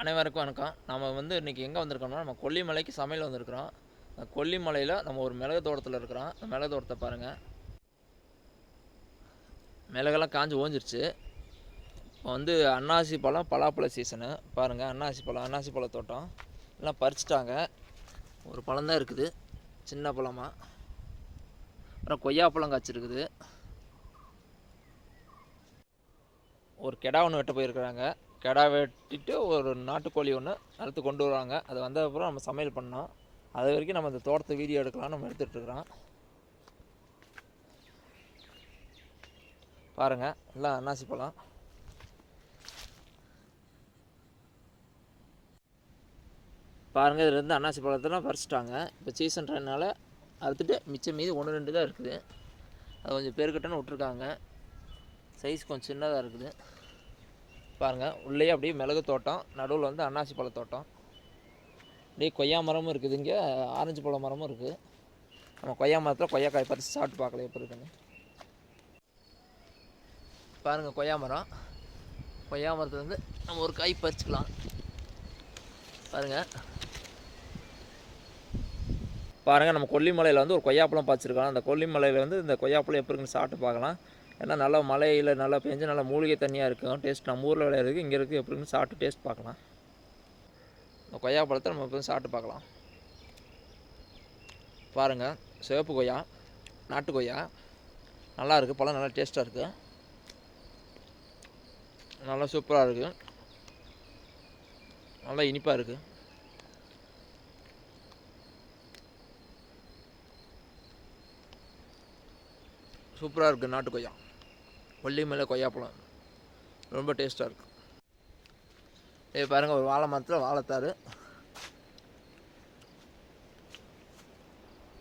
அனைவருக்கும் வணக்கம். நம்ம வந்து இன்றைக்கி எங்கே வந்திருக்கோம்னா நம்ம கொல்லிமலைக்கு சமையல் வந்திருக்கிறோம். அந்த கொல்லிமலையில் நம்ம ஒரு மிளகு தோட்டத்தில் இருக்கிறோம். அந்த மிளகு தோட்டத்தை பாருங்கள் மிளகெல்லாம் காஞ்சி ஓஞ்சிருச்சு. இப்போ வந்து அன்னாசி பழம் பலாப்பழ சீசனு பாருங்கள் அன்னாசி பழம் அன்னாசி பழ தோட்டம். எல்லாம் பறிச்சிட்டாங்க. ஒரு பழம் தான் இருக்குது. சின்ன பழமாக அப்புறம் கொய்யாப்பழம் காய்ச்சிருக்குது. ஒரு கெடா ஒன்று வெட்ட போயிருக்கிறாங்க. கிடா வெட்டிட்டு ஒரு நாட்டுக்கோழி ஒன்று அறுத்து கொண்டு வருவாங்க. அது வந்த அப்புறம் நம்ம சமையல் பண்ணோம். அது வரைக்கும் நம்ம இந்த தோட்டத்தை வீடியோ எடுக்கலாம் நம்ம எடுத்துகிட்டு இருக்கிறோம். பாருங்கள் எல்லாம் அன்னாசி பழம். பாருங்கள் இதுலேருந்து அன்னாசி பழத்தெல்லாம் பறிச்சிட்டாங்க. இப்போ சீசன்றதுனால அறுத்துட்டு மிச்சம் மீது ஒன்று ரெண்டு தான் இருக்குது. அது கொஞ்சம் பெருக்கட்டுன்னு விட்ருக்காங்க சைஸ் கொஞ்சம் சின்னதாக இருக்குது. பாருங்கள் உள்ளே அப்படியே மிளகு தோட்டம் நடுவில் வந்து அன்னாசி பழ தோட்டம். அப்படியே கொய்யா மரமும் இருக்குது இங்கே ஆரஞ்சு பழ மரமும் இருக்குது நம்ம கொய்யா மரத்தில் கொய்யாக்காய் பறித்து சாப்பிட்டு பார்க்கல எப்படி இருக்குன்னு. பாருங்கள் கொய்யா மரம். கொய்யா மரத்தில் வந்து நம்ம ஒரு காய் பறிச்சுக்கலாம். பாருங்கள் பாருங்கள் நம்ம கொல்லிமலையில் வந்து ஒரு கொய்யாப்பழம் பறிச்சிருக்கலாம். அந்த கொல்லிமலையில் வந்து இந்த கொய்யாப்பழம் எப்படி இருக்குன்னு சாப்பிட்டு பார்க்கலாம். ஏன்னா நல்லா மலையில் நல்லா பெஞ்சு நல்லா மூலிகை தண்ணியாக இருக்கும் டேஸ்ட் நம்ம ஊரில் விளையாடுறது இங்கே இருக்குது எப்படின்னு சாப்பிட்டு டேஸ்ட் பார்க்கலாம். இந்த கொய்யா பழத்தை நம்ம இப்போ சாப்பிட்டு பார்க்கலாம். பாருங்கள் சிவப்பு கொய்யா நாட்டு கொய்யா. நல்லா இருக்குது பழம் நல்லா டேஸ்ட்டாக இருக்குது நல்லா சூப்பராக இருக்குது நல்லா இனிப்பாக இருக்குது சூப்பராக இருக்குது நாட்டு கொய்யா. கொல்லிமலை கொய்யாப்பழம் ரொம்ப டேஸ்ட்டாக இருக்கும். இது பாருங்கள் ஒரு வாழை மரத்தில் வாழைத்தாறு.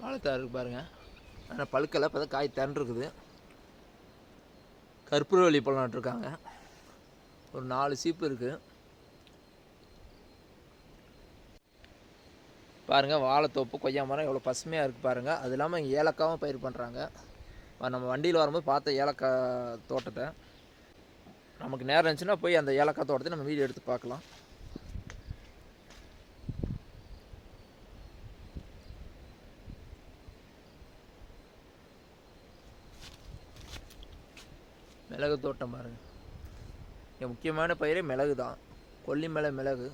வாழைத்தாறு இருக்கு பாருங்கள் ஆனால் பழுக்கலை இப்போ தான் காய் திரண்டுருக்குது. கற்பூரவள்ளி பழம் நட்டுருக்காங்க. ஒரு நாலு சீப்பு இருக்குது பாருங்கள் வாழைத்தோப்பு கொய்யா மரம் எவ்வளோ பசுமையாக இருக்குது பாருங்கள் அது இல்லாமல் இங்கே ஏலக்காவும் பயிர் பண்ணுறாங்க நம்ம வண்டியில் வரும்போது பார்த்த ஏலக்காய் தோட்டத்தை நமக்கு நேரம் இருந்துச்சுன்னா போய் அந்த ஏலக்காய் தோட்டத்தை நம்ம வீடியோ எடுத்து பார்க்கலாம். மிளகு தோட்டம் பாருங்க. இங்கே முக்கியமான பயிரே மிளகு தான். கொல்லிமலை மிளகு.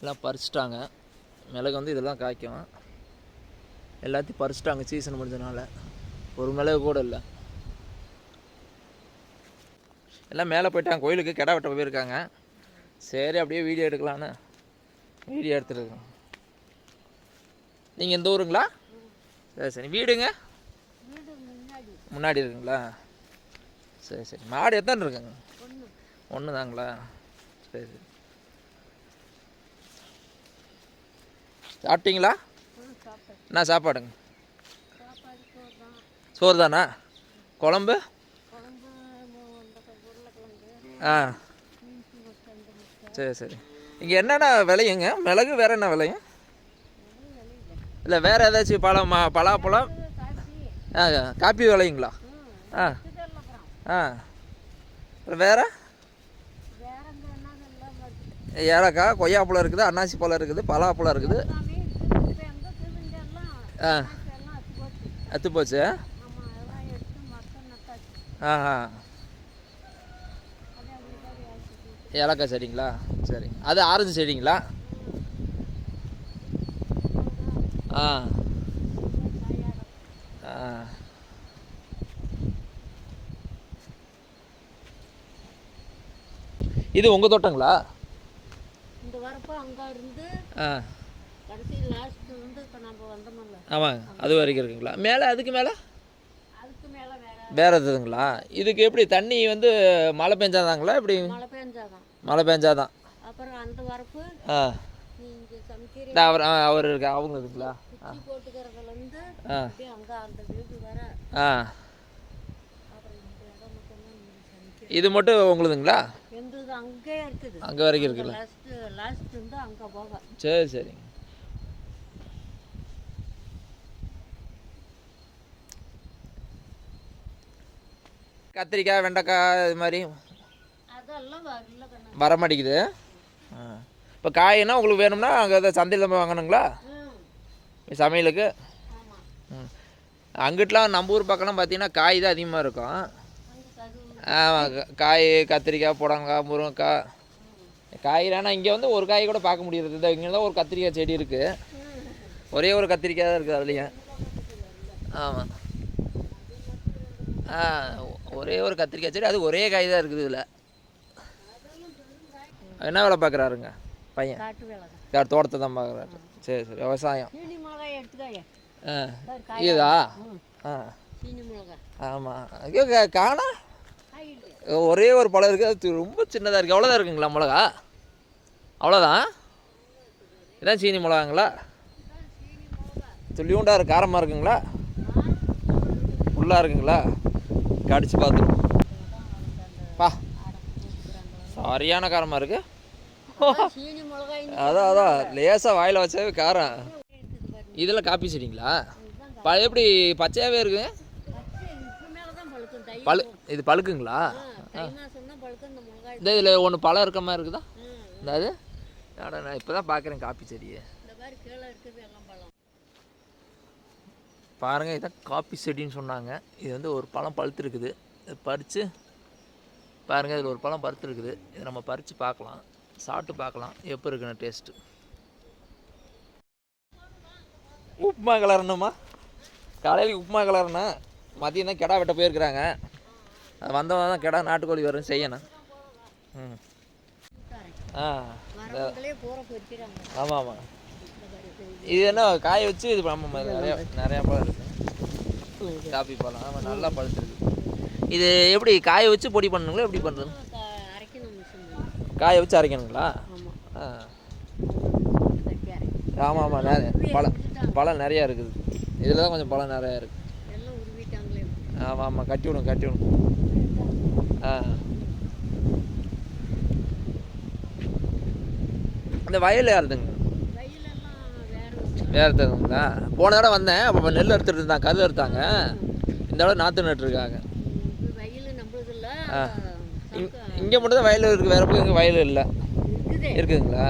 எல்லாம் பறிச்சிட்டாங்க. மிளகு வந்து இதெல்லாம் காய்க்கும். எல்லாத்தையும் பறிச்சிட்டாங்க சீசன் முடிஞ்சனால ஒரு மிளகு கூட இல்லை. எல்லாம் மேலே போயிட்டாங்க. கோயிலுக்கு கிடா வெட்ட போயிருக்காங்க. சரி அப்படியே வீடியோ எடுக்கலான்னு வீடியோ எடுத்துருக்கோம். நீங்கள் எந்த ஊருங்களா? சரி சரி. வீடுங்க? முன்னாடி இருக்குங்களா? சரி சரி. மாடு எத்தனை இருக்குங்க? ஒன்று தாங்களா? சரி சரி. சாப்பிட்டீங்களா? என்ன சாப்பாடுங்க. சோறு தானா குழம்பு? ஆ. சரி சரி. இங்கே என்னென்ன விளையுங்க மிளகு வேற என்ன விளையும் இல்லை வேற ஏதாச்சும் பழம் மா பலாப்பழம்? ஆ காப்பி விளையுங்களா ஆ. ஆ. அப்புறம் வேற? ஏலக்காய் கொய்யாப்பழம் இருக்குது அன்னாசி பழம் இருக்குது பலாப்பழம் இருக்குது. ஆ. அத்து போச்சு? ஆஹா ஏலக்காய் செடிங்களா? சரி. அது ஆரஞ்சு செடிங்களா? ஆ. ஆ. இது உங்கள் தோட்டங்களா? இந்த வரப்போ அங்க இருந்து ஆ கடைசி லாஸ்ட் வந்து இப்போ நம்ம வந்தோம்ல ஆமாங்க. அது வரைக்கும் இருக்குங்களா? மேலே அதுக்கு மேலே? அதுக்கு மேல வேற எதுங்களா? இதுக்கு எப்படி தண்ணி வந்து மழை பெஞ்சாதாங்களா? எப்படி? மழை பெஞ்சாதான். ஆ. அவர் அவர் இருக்கா அவங்க இருக்குங்களா? ஆ. ஆ. இது மட்டும் உங்களுதுங்களா? அங்கே வரைக்கும் இருக்குல்ல. சரி சரிங்க. கத்திரிக்காய் வெண்டைக்காய் இது மாதிரி வர மாட்டேங்குது ஆ. இப்போ காய்னா உங்களுக்கு வேணும்னா அங்கே எதாவது சந்தையில் போய் வாங்கணுங்களா? சமையலுக்கு? அங்கிட்டலாம் நம்ம ஊர் பக்கம்லாம் பார்த்தீங்கன்னா காய் தான் அதிகமாக இருக்கும். ஆமாம் காய் கத்திரிக்காய் புடலங்காய் முருங்கைக்காய். காய்லானா இங்கே வந்து ஒரு காய் கூட பார்க்க முடியாது இந்த இங்கே தான் ஒரு கத்திரிக்காய் செடி இருக்குது ஒரே ஒரு கத்திரிக்காய் தான் இருக்குது அதுலேயும். ஆமாம் ஒரே ஒரு கத்திரிக்காய் செடி அது ஒரே காய் தான் இருக்குது இதில். என்ன வேலை பார்க்குறாருங்க? பையன்? யார் தோட்டத்தை தான் பார்க்குறாரு. சரி சரி விவசாயம். ஆ இதா ஆ. ஆமாம் ஐயோ காணா? ஒரே ஒரு பழம் இருக்குது அது ரொம்ப சின்னதாக இருக்குது அவ்வளோதான் இருக்குங்களா மிளகா? அவ்வளோதான் இதான் சீனி மிளகாங்களா? துள்ளியூண்டா இருக்கு? காரமாக இருக்குங்களா? ஃபுல்லாக இருக்குங்களா? கடிச்சு பார்த்துருவோம் பா. சரியான காரமாக இருக்கு. அதான் அதான். லேசாக வாயில் வச்சவே காரம். இதில் காப்பி செடிங்களா? ப எப்படி பச்சையாகவே இருக்குங்க? பழு இது பழுக்குங்களா? இந்த இதில் ஒன்று பழம் இருக்க மாதிரி இருக்குதா? இந்த அது நான் இப்போ தான் பார்க்குறேன் காப்பி செடியை இந்த மாதிரி கீழே இருக்குது எல்லாம் பழம் பாருங்கள் இதான் காப்பி செடின்னு சொன்னாங்க. இது வந்து ஒரு பழம் பழுத்துருக்குது. இது பறித்து பாருங்கள் இதில் ஒரு பழம் பழுத்துருக்குது. இதை நம்ம பறித்து பார்க்கலாம். சாப்பிட்டு பார்க்கலாம். எப்போ இருக்குன்னு டேஸ்ட்டு உப்புமா கலரணுமா? காலையில் உப்புமா கலர்னா மதியம் தான் கிடா வெட்ட போயிருக்கிறாங்க. அது வந்தவங்க தான் கிடா நாட்டுக்கோழி வரும் செய்யணும். ம். ஆ. ஆமாம் ஆமாம். இது. என்ன காய வச்சு இது ஆமாம் நிறைய நிறையா பழம் இருக்குது காப்பி பழம் ஆமாம் நல்லா பழுத்துருக்கு. இது எப்படி காய வச்சு பொடி பண்ணுங்களா எப்படி பண்ணுறது காய வச்சு அரைக்கணுங்களா? ஆமாம் ஆமாம் நிறைய பழம் பழம் நிறையா இருக்குது. இதில் தான் கொஞ்சம் பழம் நிறையா இருக்குது ஆமாம் ஆமாம் கட்டி விடுங்க கட்டி விடுங்க ஆ. இந்த வயல் யாருதுங்க வேற தகுங்களா போன தடவை வந்தேன். அப்போ நெல் எடுத்துகிட்டு இருந்தாங்க கருது எடுத்தாங்க இந்த தடவை நாற்று நட்டுருக்காங்க இங்கே மட்டும் தான் வயல் இருக்குது வேறு பக்கம் எங்கே வயல் இல்லை. இருக்குது. இருக்குதுங்களா?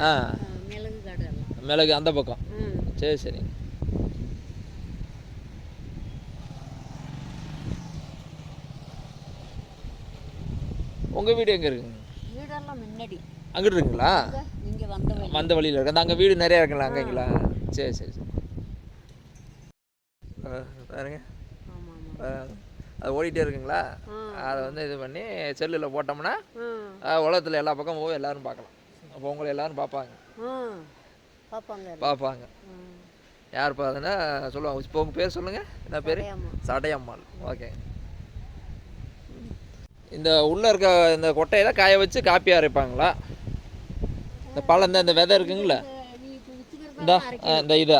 ஆ. மிளகு அந்த பக்கம். ம் சரி சரி. உங்கள் வீடு எங்கே இருக்குங்க? வீடெல்லாம் முன்னாடி. அங்கிட்டு இருக்குங்களா? இங்கே வந்த வழி. வந்த வழியில் இருக்கு. அந்த அங்கே வீடு நிறையா இருக்குங்களா அங்கேங்களா? சரி சரி சரி. ஆ, பாருங்க. அது ஓடிட்டே இருக்குங்களா. அதை வந்து இது பண்ணி செல்லில் போட்டோம்னா உலகத்தில் எல்லா பக்கம் போய் எல்லாரும் பார்க்கலாம். அப்போ உங்களை எல்லாரும் பார்ப்பாங்க. ம் பார்ப்பாங்க. பார்ப்பாங்க. யார் பார்த்ததுன்னா சொல்லுவாங்க. இப்போ உங்கள் பேர் சொல்லுங்கள் என்ன பேர்? சடையம்மா. சடையம்மாள். ஓகே. இந்த உள்ளே இருக்க இந்த கொட்டையில காய வச்சு காப்பி அரைப்பாங்களா? இந்த பழம் இந்த இந்த விதை இருக்குங்களா? இந்த இந்த இதா.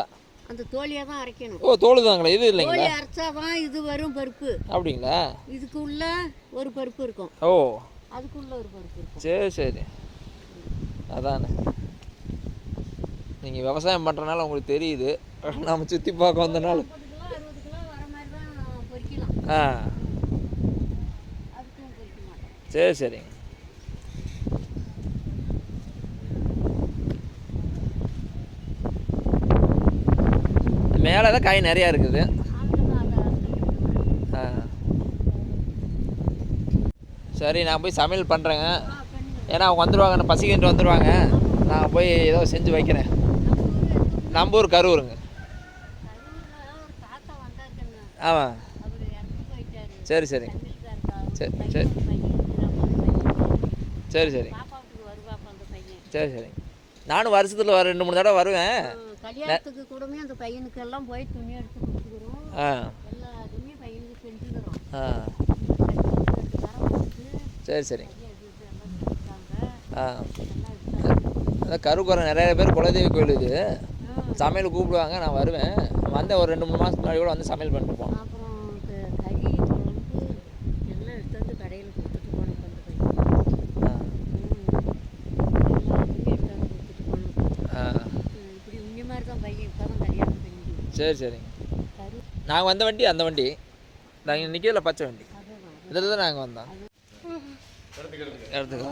அந்த தோலியை தான் அரைக்கணும். ஓ தோல் தாங்களா இது இல்லைங்களா? தோலி அரைச்சாதான் இது வரும் பருப்பு. அப்படிங்களா? இதுக்கு உள்ள ஒரு பருப்பு இருக்கும். ஓ. அதுக்குள்ள ஒரு பருப்பு இருக்கும். சரி சரி. அதானே. நீங்கள் விவசாயம் பண்ணுறனால உங்களுக்கு தெரியுது. நம்ம சுற்றி பார்க்க வந்தனால. தான் ஆ. சரி சரிங்க. மேலே தான் காய் நிறையா இருக்குது. சரி நான் போய் சமையல் பண்ணுறேங்க ஏன்னா அவங்க வந்துடுவாங்க பசிக்கிட்டு வந்துடுவாங்க நான் போய் ஏதோ செஞ்சு வைக்கிறேன். நம்ம ஊர் கரூருங்க. ஆமாம் சரி சரி. சரி, சரி. சரி சரி. சரி சரி. நானும் வருஷத்தில் வர ரெண்டு மூணு தடவை வருவேன். கல்யாணத்துக்கு கூடமே அந்த பையனுக்கு எல்லாம் போய் துணி எடுத்து கொடுத்துக்கிறோம். பையனுக்கு செஞ்சுக்கிறோம். சரி சரி. ஆ. அதான் கருக்குறம் நிறைய பேர் குலதெய்வ கோயில் இது. சமையல் கூப்பிடுவாங்க நான் வருவேன். வந்த ஒரு ரெண்டு மூணு மாதத்துக்கு முன்னாடி கூட வந்து சமையல் பண்ணிட்டு அப்புறம் இந்த கறி குழம்பு எல்லாம் எடுத்து வந்து கடையில் கொடுத்துட்டு போனோம் அந்த பையன் ஆ ம். எல்லாத்தையுமே எடுத்து வந்து கொடுத்துட்டு போனோம் ஆ ம், இப்படி உன்னி மாதிரி தான் பையன் இப்போ தான் கல்யாணம் பண்ணி சரி சரிங்க. நாங்கள் வந்த வண்டி அந்த வண்டி. நாங்கள் நிற்கல பச்சை வண்டி. இதில் தான் நாங்கள் வந்தோம். எடுத்துக்கோ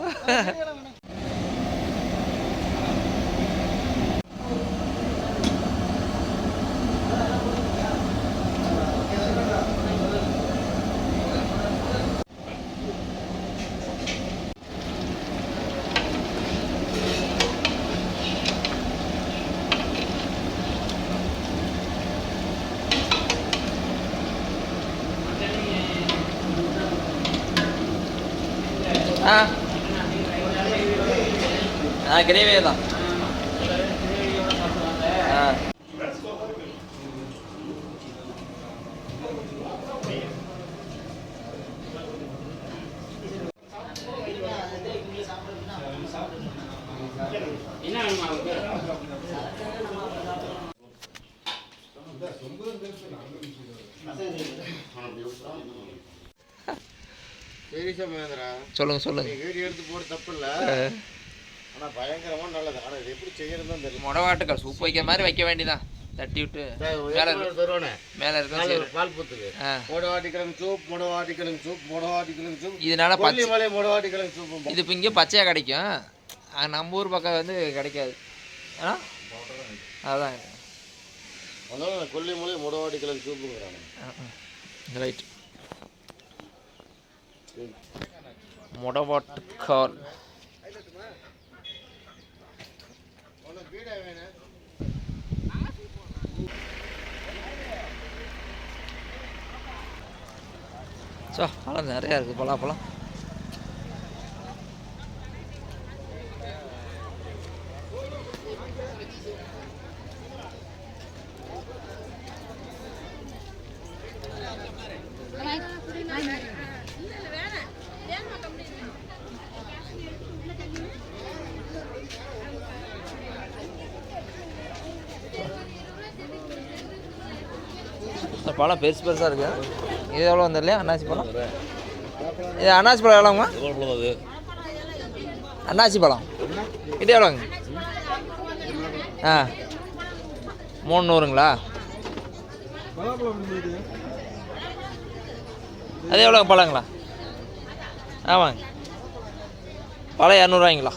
ஆ. ஆ கிரேவியே தான். ஆ. சீரியஸா மகேந்திரா. சொல்லுங்க சொல்லுங்க. வீடியோ எடுத்து போட தப்பு இல்ல ஆனா பயங்கரமா நல்லது. ஆனா இது எப்படி செய்யறது தான் தெரியல முடவாட்டுக்கால் சூப் வைக்கிற மாதிரி வைக்க வேண்டியதான் தட்டி விட்டு மேலே தருவானே? மேலே இருக்க பால் பூத்துக்கு. மொடவாட்டி கிழங்கு சூப் மொடவாட்டி கிழங்கு சூப் மொடவாட்டி கிழங்கு சூப். இதனால கொல்லிமலை மொடவாட்டி கிழங்கு சூப் இது இப்போ இங்கே பச்சையாக கிடைக்கும். நம்ம ஊர் பக்கம் வந்து கிடைக்காது. ஆ? அதுதான் அதனால கொல்லிமலை மொடவாட்டி கிழங்கு சூப்புங்கிறாங்க ரைட் மொடவாட்டுக்கால் ஸோ பழம் நிறையா இருக்குது பலாப்பழம் பழம் பெருசு பெருசாக இருக்குது இது எவ்வளோ வந்து இல்லையா அன்னாசி பழம் இது அன்னாசி பழம் எவ்வளோங்கம்மா அது அன்னாசி பழம் இது எவ்வளோங்க ஆ. மூணு நூறுங்களா அது எவ்வளோங்க பழங்களா? ஆமாங்க. பழம் இரநூறுவாய்ங்களா?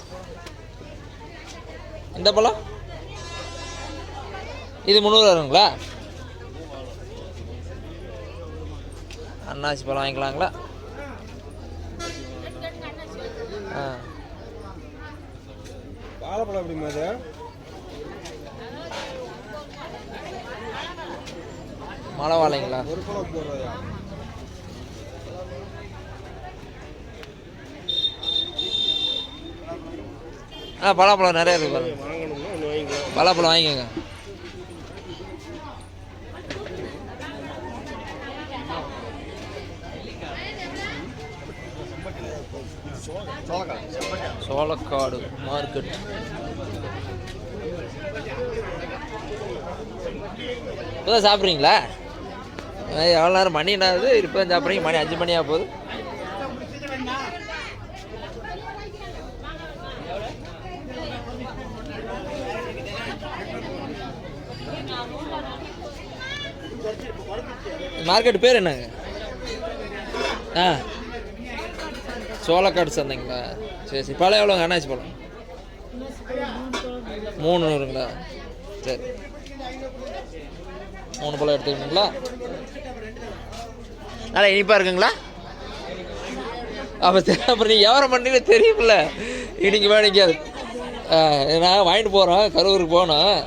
இந்த பழம்? இது முந்நூறு அன்னாசி பழம் வாங்கிக்கலாங்களா? ஆ. வாழைப்பழம் எப்படிமா அது? மழை வாழைங்களா? ஒரு பழம் ரூபாயா ஆ பலாப்பழம் நிறைய இருக்கு பாருங்க. வாங்கணும்னா ஒன்று வாங்கிக்கலாம். பலாப்பழம் வாங்கிக்கோங்க. சோளக்காடு மார்க்கெட். இப்போதான் சாப்பிட்றீங்களா? எவ்வளோ நேரம் மணி என்னாவது இப்போ தான் சாப்பிட்றீங்க. மணி அஞ்சு மணியாக போகுது மார்க்கெட் பேர் என்னங்க? ஆ. சோளக்காடு சந்தைங்களா சரி சரி. பழம் எவ்வளோங்க அண்ணாச்சி பழம்? மூணு நூறுங்களா? சரி. மூணு பழம் எடுத்துக்கணுங்களா? நல்லா இனிப்பாக இருக்குங்களா? அப்போ சரி அப்புறம் நீங்கள் வியாபாரம் பண்ணீங்க தெரியுமில்ல. இன்னைக்கு வேணிக்காது நான் வாங்கிட்டு போகிறோம் கரூருக்கு போகணும்.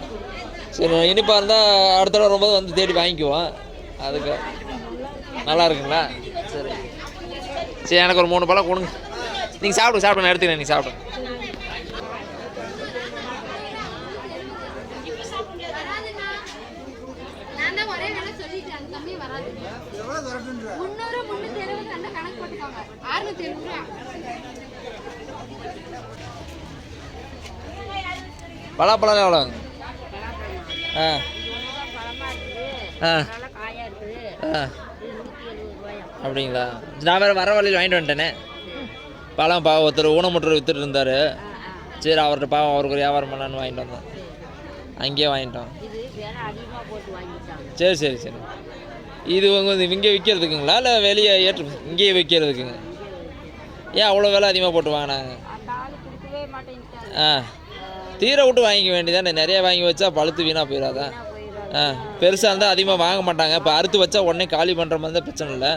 சரி இனிப்பாக இருந்தால் அடுத்த தடவை வரும்போது வந்து தேடி வாங்கிக்குவோம். அதுக்கு நல்லா இருக்குங்களா? சரி எனக்கு ஒரு மூணு பழம் கொடுங்க. நீங்கள் சாப்பிடுங்க சாப்பிடுங்க நான் எடுத்துக்கிறேன் நீங்கள் சாப்பிடுங்க. பலாப்பழம் எவ்வளோங்க ஆ. ஆ. ஆ இது நூற்றி எழுபது ரூபாயா அப்படிங்களா? நான் வேறு வர வழியில் வாங்கிட்டு வந்துட்டேனே. பழம் பாவம் ஒருத்தர் ஊனமுற்று வித்துட்டு இருந்தார். சரி அவர்கிட்ட பாவம் அவருக்கு ஒரு வியாபாரம் பண்ணலான்னு வாங்கிட்டு வந்தோம் அங்கேயே வாங்கிட்டோம் சரி சரி சரி. இது உங்க இங்கே விற்கிறதுக்குங்களா இல்லை வெளியே ஏற்று இங்கேயே விற்கிறதுக்குங்க ஏன் அவ்வளோ விலை அதிகமாக போட்டு வாங்கினாங்க? ஆ. தீர விட்டு வாங்கிக்க வேண்டியதானே? நிறைய வாங்கி வச்சா பழுத்து வீணாக போயிடாதா போயிடும் ஆ. பெருசாக இருந்தால் அதிகமாக வாங்க மாட்டாங்க. இப்போ அறுத்து வச்சா உடனே காலி பண்ணுற மாதிரி தான் பிரச்சனை இல்லை.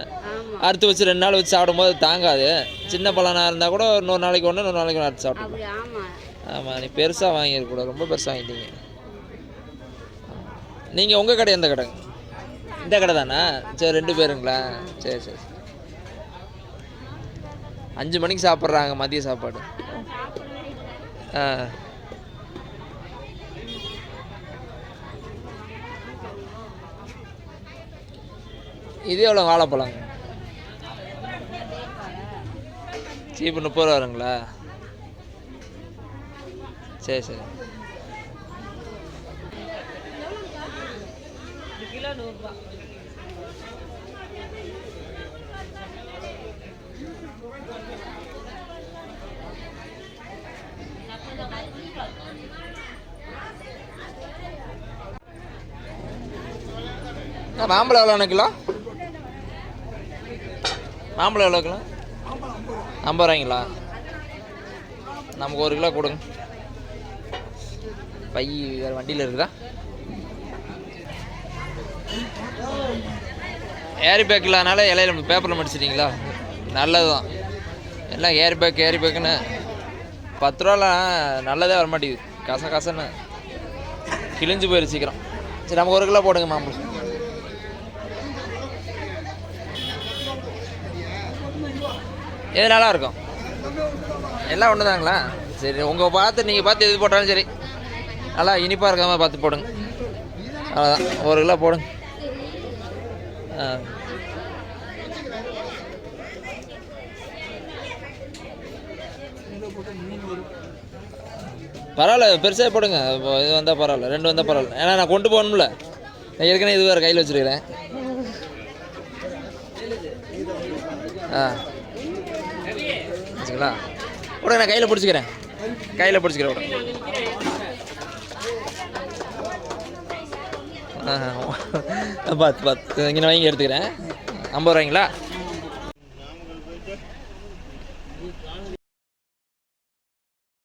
அறுத்து வச்சு ரெண்டு நாள் வச்சு சாப்பிடும்போது தாங்காது. சின்ன பழனாக இருந்தால் கூட இன்னொரு நாளைக்கு ஒன்று இன்னொரு நாளைக்கு ஒன்று அறுத்து ஆமாம் ஆமாம் நீ பெருசாக வாங்கியிருக்கூடாது ரொம்ப பெருசாக வாங்கிட்டீங்க. நீங்கள் உங்கள் கடை எந்த கடைங்க இந்த கடை தானா? சரி ரெண்டு பேருங்களா? சரி சரி அஞ்சு மணிக்கு சாப்பிட்றாங்க மதிய சாப்பாடு. ஆ. இது எவ்வளோ வாழைப்பழங்க. சீப்பு முப்பது ரூபா வருங்களா சரி. சரி மாம்பழம் எவ்வளோ கிலோ? மாம்பழம் எவ்வளோ கிலோ? ஐம்பது ரூபாய்ங்களா? நமக்கு ஒரு கிலோ கொடுங்க. பை வேறு வண்டியில் இருக்குதா? ஏரி பேக் இல்லாதனால இலையில பேப்பரில் மடிச்சிட்டிங்களா? நல்லது தான் எல்லாம் ஏரி பேக் ஏரி பேக்குன்னு பத்து ரூபாலாம் நல்லதே வர மாட்டேங்குது கச கசன்னு கிழிஞ்சு போயிரு சீக்கிரம். சரி நமக்கு ஒரு கிலோ போடுங்க மாம்பழம். எது நல்லா இருக்கும். எல்லாம் ஒன்று தாங்களா சரி உங்கள் பார்த்து நீங்கள் பார்த்து எது போட்டாலும் சரி. நல்லா இனிப்பாக இருக்க மாதிரி பார்த்து போடுங்க. அவ்வளோதான் ஒரு கிலோ போடுங்க. ஆ. பரவாயில்ல பெருசாக போடுங்க. இப்போ இது வந்தால் பரவாயில்ல ரெண்டு வந்தால் பரவாயில்ல. ஏன்னா நான் கொண்டு போகணும்ல. நான் ஏற்கனவே இது வேறு கையில் வச்சுருக்கிறேன். ஆ. வச்சுங்களா உடனே நான் கையில் பிடிச்சிக்கிறேன். கையில் பிடிச்சிக்கிறேன் உடனே. பார்த்து பார்த்து இங்கே வாங்கி எடுத்துக்கிறேன். ஐம்பது ரூபாய்ங்களா?